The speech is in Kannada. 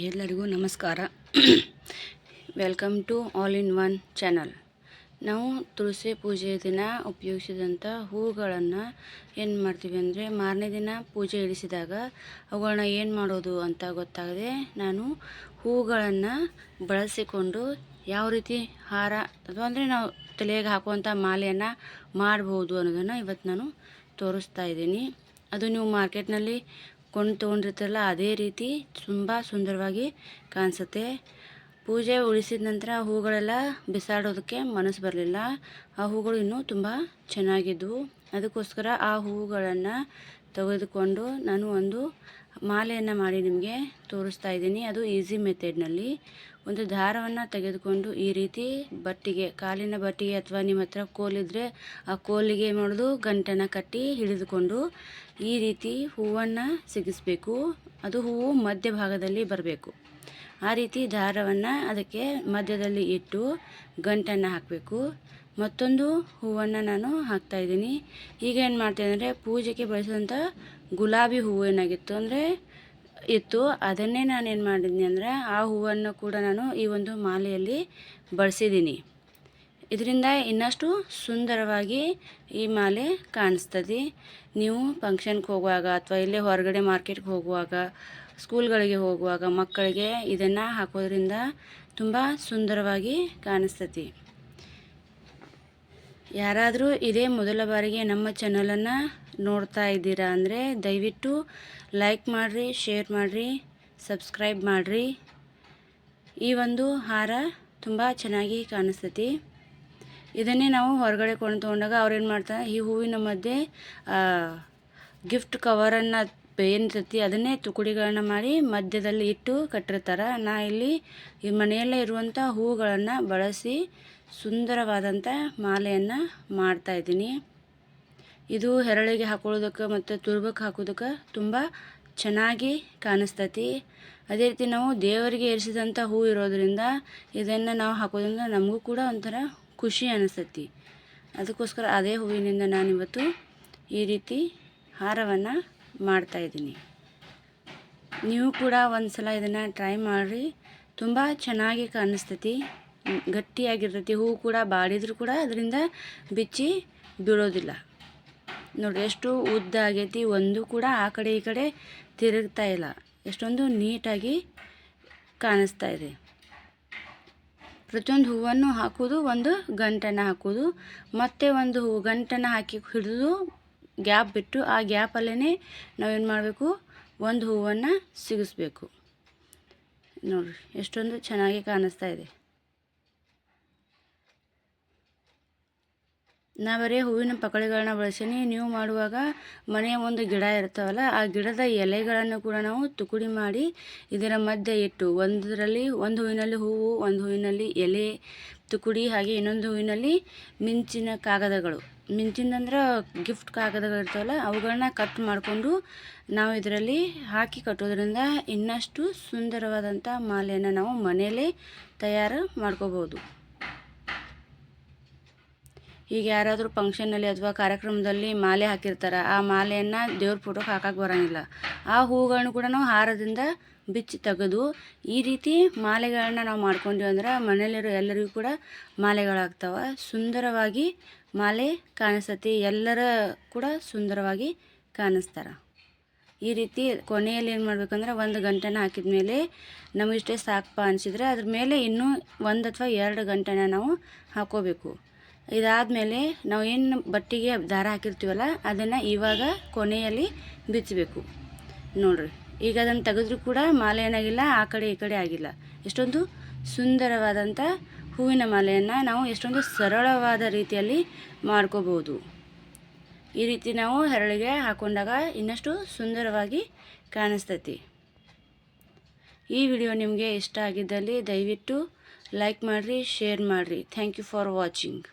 ಎಲ್ಲರಿಗೂ ನಮಸ್ಕಾರ. Welcome to all in one channel ನಾವು ತುಳಸಿ ಪೂಜೆಯ ದಿನ ಉಪಯೋಗಿಸಿದಂಥ ಹೂಗಳನ್ನು ಏನು ಮಾಡ್ತೀವಿ ಅಂದರೆ ಮಾರನೇ ದಿನ ಪೂಜೆ ಇಳಿಸಿದಾಗ ಅವುಗಳನ್ನ ಏನು ಮಾಡೋದು ಅಂತ ಗೊತ್ತಾಗದೆ ನಾನು ಹೂಗಳನ್ನು ಬಳಸಿಕೊಂಡು ಯಾವ ರೀತಿ ಹಾರ ಅಥವಾ ಅಂದರೆ ನಾವು ತಲೆಗೆ ಹಾಕುವಂಥ ಮಾಲೆಯನ್ನು ಮಾಡ್ಬೋದು ಅನ್ನೋದನ್ನು ಇವತ್ತು ನಾನು ತೋರಿಸ್ತಾ ಇದ್ದೀನಿ. ಅದು ನೀವು ಮಾರ್ಕೆಟ್ನಲ್ಲಿ ಕೊಂಡು ತೊಗೊಂಡಿರ್ತಾರಲ್ಲ ಅದೇ ರೀತಿ ತುಂಬ ಸುಂದರವಾಗಿ ಕಾಣಿಸುತ್ತೆ. ಪೂಜೆ ಉಳಿಸಿದ ನಂತರ ಹೂಗಳೆಲ್ಲ ಬಿಸಾಡೋದಕ್ಕೆ ಮನಸ್ಸು ಬರಲಿಲ್ಲ. ಆ ಹೂಗಳು ಇನ್ನೂ ತುಂಬ ಚೆನ್ನಾಗಿದ್ದವು ಅದಕ್ಕೋಸ್ಕರ ಆ ಹೂಗಳನ್ನು ತೆಗೆದುಕೊಂಡು ನಾನು ಒಂದು ಮಾಲೆಯನ್ನು ಮಾಡಿ ನಿಮಗೆ ತೋರಿಸ್ತಾ ಇದ್ದೀನಿ. ಅದು ಈಸಿ ಮೆಥಡ್ನಲ್ಲಿ ಒಂದು ದಾರವನ್ನು ತೆಗೆದುಕೊಂಡು ಈ ರೀತಿ ಬಟ್ಟಿಗೆ, ಕಾಲಿನ ಬಟ್ಟಿಗೆ ಅಥವಾ ನಿಮ್ಮ ಹತ್ರ ಕೋಲಿದ್ರೆ ಆ ಕೋಲಿಗೆ ಮಾಡಿದು ಗಂಟನ್ನು ಕಟ್ಟಿ ಹಿಡಿದುಕೊಂಡು ಈ ರೀತಿ ಹೂವನ್ನು ಸಿಗಿಸ್ಬೇಕು. ಅದು ಹೂವು ಮಧ್ಯಭಾಗದಲ್ಲಿ ಬರಬೇಕು. ಆ ರೀತಿ ದಾರವನ್ನು ಅದಕ್ಕೆ ಮಧ್ಯದಲ್ಲಿ ಇಟ್ಟು ಗಂಟನ್ನು ಹಾಕಬೇಕು. ಮತ್ತೊಂದು ಹೂವನ್ನು ನಾನು ಹಾಕ್ತಾಯಿದ್ದೀನಿ ಈಗ ಏನು ಮಾಡ್ತೀನಿ ಅಂದರೆ ಪೂಜೆಗೆ ಬಳಸಿದಂಥ ಗುಲಾಬಿ ಹೂವು ಏನಾಗಿತ್ತು ಅಂದರೆ ಇತ್ತು. ಅದನ್ನೇ ನಾನು ಏನು ಮಾಡಿದ್ನಿ ಅಂದರೆ ಆ ಹೂವನ್ನು ಕೂಡ ನಾನು ಈ ಒಂದು ಮಾಲೆಯಲ್ಲಿ ಬಳಸಿದ್ದೀನಿ. ಇದರಿಂದ ಇನ್ನಷ್ಟು ಸುಂದರವಾಗಿ ಈ ಮಾಲೆ ಕಾಣಿಸ್ತದೆ. ನೀವು ಫಂಕ್ಷನ್ಗೆ ಹೋಗುವಾಗ ಅಥವಾ ಇಲ್ಲೇ ಹೊರಗಡೆ ಮಾರ್ಕೆಟ್ಗೆ ಹೋಗುವಾಗ, ಸ್ಕೂಲ್ಗಳಿಗೆ ಹೋಗುವಾಗ ಮಕ್ಕಳಿಗೆ ಇದನ್ನು ಹಾಕೋದ್ರಿಂದ ತುಂಬ ಸುಂದರವಾಗಿ ಕಾಣಿಸ್ತತಿ ಯಾರಾದರೂ ಇದೇ ಮೊದಲ ಬಾರಿಗೆ ನಮ್ಮ ಚಾನಲನ್ನು ನೋಡ್ತಾ ಇದ್ದೀರಾ ಅಂದರೆ ದಯವಿಟ್ಟು ಲೈಕ್ ಮಾಡಿರಿ ಶೇರ್ ಮಾಡಿರಿ ಸಬ್ಸ್ಕ್ರೈಬ್ ಮಾಡಿರಿ. ಈ ಒಂದು ಹಾರ ತುಂಬ ಚೆನ್ನಾಗಿ ಕಾಣಿಸ್ತತಿ. ಇದನ್ನೇ ನಾವು ಹೊರಗಡೆ ಕೊಂಡು ತೊಗೊಂಡಾಗ ಅವ್ರೇನು ಮಾಡ್ತಾರೆ, ಈ ಹೂವಿನ ಮಧ್ಯೆ ಗಿಫ್ಟ್ ಕವರನ್ನು ಏನಿರ್ತೈತಿ ಅದನ್ನೇ ತುಕಡಿಗಳನ್ನ ಮಾಡಿ ಮಧ್ಯದಲ್ಲಿ ಇಟ್ಟು ಕಟ್ಟಿರ್ತಾರೆ. ನಾ ಇಲ್ಲಿ ಈ ಮನೆಯಲ್ಲೇ ಇರುವಂಥ ಹೂಗಳನ್ನು ಬಳಸಿ ಸುಂದರವಾದಂಥ ಮಾಲೆಯನ್ನು ಮಾಡ್ತಾಯಿದ್ದೀನಿ ಇದು ಹೆರಳಿಗೆ ಹಾಕೊಳ್ಳೋದಕ್ಕೆ ಮತ್ತು ತುರ್ಬಕ್ಕೆ ಹಾಕೋದಕ್ಕೆ ತುಂಬ ಚೆನ್ನಾಗಿ ಕಾಣಿಸ್ತೈತಿ. ಅದೇ ರೀತಿ ನಾವು ದೇವರಿಗೆ ಏರಿಸಿದಂಥ ಹೂ ಇರೋದರಿಂದ ಇದನ್ನು ನಾವು ಹಾಕೋದ್ರಿಂದ ನಮಗೂ ಕೂಡ ಒಂಥರ ಖುಷಿ ಅನಿಸ್ತೈತಿ. ಅದಕ್ಕೋಸ್ಕರ ಅದೇ ಹೂವಿನಿಂದ ನಾನಿವತ್ತು ಈ ರೀತಿ ಹಾರವನ್ನು ಮಾಡ್ತಾಯಿದ್ದೀನಿ ನೀವು ಕೂಡ ಒಂದು ಸಲ ಇದನ್ನು ಟ್ರೈ ಮಾಡಿರಿ. ತುಂಬ ಚೆನ್ನಾಗಿ ಕಾಣಿಸ್ತೈತಿ. ಗಟ್ಟಿಯಾಗಿರ್ತೈತಿ. ಹೂವು ಕೂಡ ಬಾಡಿದ್ರು ಕೂಡ ಅದರಿಂದ ಬಿಚ್ಚಿ ಬೀಳೋದಿಲ್ಲ. ನೋಡಿ ಎಷ್ಟು ಉದ್ದ ಆಗೈತಿ. ಒಂದು ಕೂಡ ಆ ಕಡೆ ಈ ಕಡೆ ತಿರುಗ್ತಾ ಇಲ್ಲ. ಎಷ್ಟೊಂದು ನೀಟಾಗಿ ಕಾಣಿಸ್ತಾ ಇದೆ. ಪ್ರತಿಯೊಂದು ಹೂವನ್ನು ಹಾಕೋದು ಒಂದು ಗಂಟನ್ನು ಹಾಕೋದು ಮತ್ತೆ ಒಂದು ಹೂ ಗಂಟನ್ನು ಹಾಕಿ ಹಿಡಿದು ಗ್ಯಾಪ್ ಬಿಟ್ಟು ಆ ಗ್ಯಾಪಲ್ಲೇ ನಾವೇನು ಮಾಡಬೇಕು? ಒಂದು ಹೂವನ್ನು ಸಿಗಿಸ್ಬೇಕು. ನೋಡಿರಿ, ಎಷ್ಟೊಂದು ಚೆನ್ನಾಗಿ ಕಾಣಿಸ್ತಾ ಇದೆ. ನಾ ಬರೀ ಹೂವಿನ ಪಕಳಿಗಳನ್ನ ಬಳಸೀನಿ. ನೀವು ಮಾಡುವಾಗ ಮನೆಯ ಒಂದು ಗಿಡ ಇರ್ತಾವಲ್ಲ, ಆ ಗಿಡದ ಎಲೆಗಳನ್ನು ಕೂಡ ನಾವು ತುಕುಡಿ ಮಾಡಿ ಇದರ ಮಧ್ಯೆ ಇಟ್ಟು, ಒಂದರಲ್ಲಿ ಒಂದು ಹೂವಿನಲ್ಲಿ ಹೂವು, ಒಂದು ಹೂವಿನಲ್ಲಿ ಎಲೆ, ತುಕುಡಿ ಹಾಗೆ ಇನ್ನೊಂದು ಹೂವಿನಲ್ಲಿ ಮಿಂಚಿನ ಕಾಗದಗಳು. ಮಿಂಚಿನಂದ್ರೆ ಗಿಫ್ಟ್ ಕಾಗದಗಳು ಇರ್ತಾವಲ್ಲ ಅವುಗಳನ್ನ ಕಟ್ ಮಾಡಿಕೊಂಡು ನಾವು ಇದರಲ್ಲಿ ಹಾಕಿ ಕಟ್ಟೋದ್ರಿಂದ ಇನ್ನಷ್ಟು ಸುಂದರವಾದಂಥ ಮಾಲೆಯನ್ನು ನಾವು ಮನೆಯಲ್ಲೇ ತಯಾರು ಮಾಡ್ಕೋಬೋದು ಈಗ ಯಾರಾದರೂ ಫಂಕ್ಷನ್ನಲ್ಲಿ ಅಥವಾ ಕಾರ್ಯಕ್ರಮದಲ್ಲಿ ಮಾಲೆ ಹಾಕಿರ್ತಾರೆ, ಆ ಮಾಲೆಯನ್ನು ದೇವ್ರ ಫೋಟೋಗೆ ಹಾಕಕ್ಕೆ ಬರೋಂಗಿಲ್ಲ. ಆ ಹೂಗಳನ್ನು ಕೂಡ ನಾವು ಹಾರದಿಂದ ಬಿಚ್ಚಿ ತೆಗೆದು ಈ ರೀತಿ ಮಾಲೆಗಳನ್ನ ನಾವು ಮಾಡ್ಕೊಂಡ್ವಿ ಅಂದ್ರೆ ಮನೆಯಲ್ಲಿರೋ ಎಲ್ಲರಿಗೂ ಕೂಡ ಮಾಲೆಗಳಾಗ್ತವೆ. ಸುಂದರವಾಗಿ ಮಾಲೆ ಕಾಣಿಸ್ತತಿ, ಎಲ್ಲರ ಕೂಡ ಸುಂದರವಾಗಿ ಕಾಣಿಸ್ತಾರ. ಈ ರೀತಿ ಕೊನೆಯಲ್ಲಿ ಏನು ಮಾಡ್ಬೇಕಂದ್ರೆ ಒಂದು ಗಂಟೆನ ಹಾಕಿದ ಮೇಲೆ ನಮಗಿಷ್ಟೇ ಸಾಕಪ್ಪ ಅನಿಸಿದ್ರೆ ಅದ್ರ ಮೇಲೆ ಇನ್ನೂ ಒಂದು ಅಥವಾ ಎರಡು ಗಂಟೆನ ನಾವು ಹಾಕೋಬೇಕು. ಇದಾದಮೇಲೆ ನಾವು ಏನು ಬಟ್ಟೆಗೆ ದಾರ ಹಾಕಿರ್ತೀವಲ್ಲ, ಅದನ್ನು ಇವಾಗ ಕೊನೆಯಲ್ಲಿ ಬಿಚ್ಚಬೇಕು ನೋಡ್ರಿ, ಈಗ ಅದನ್ನು ತೆಗೆದ್ರೂ ಕೂಡ ಮಾಲೆ ಏನಾಗಿಲ್ಲ ಆ ಕಡೆ ಈ ಕಡೆ ಆಗಿಲ್ಲ. ಎಷ್ಟೊಂದು ಸುಂದರವಾದಂಥ ಹೂವಿನ ಮಾಲೆಯನ್ನು ನಾವು ಎಷ್ಟೊಂದು ಸರಳವಾದ ರೀತಿಯಲ್ಲಿ ಮಾಡ್ಕೋಬೋದು. ಈ ರೀತಿ ನಾವು ಹೆರಳಿಗೆ ಹಾಕೊಂಡಾಗ ಇನ್ನಷ್ಟು ಸುಂದರವಾಗಿ ಕಾಣಿಸ್ತೈತಿ. ಈ ವಿಡಿಯೋ ನಿಮಗೆ ಇಷ್ಟ ಆಗಿದ್ದಲ್ಲಿ ದಯವಿಟ್ಟು ಲೈಕ್ ಮಾಡಿರಿ, ಶೇರ್ ಮಾಡಿರಿ. Thank you for watching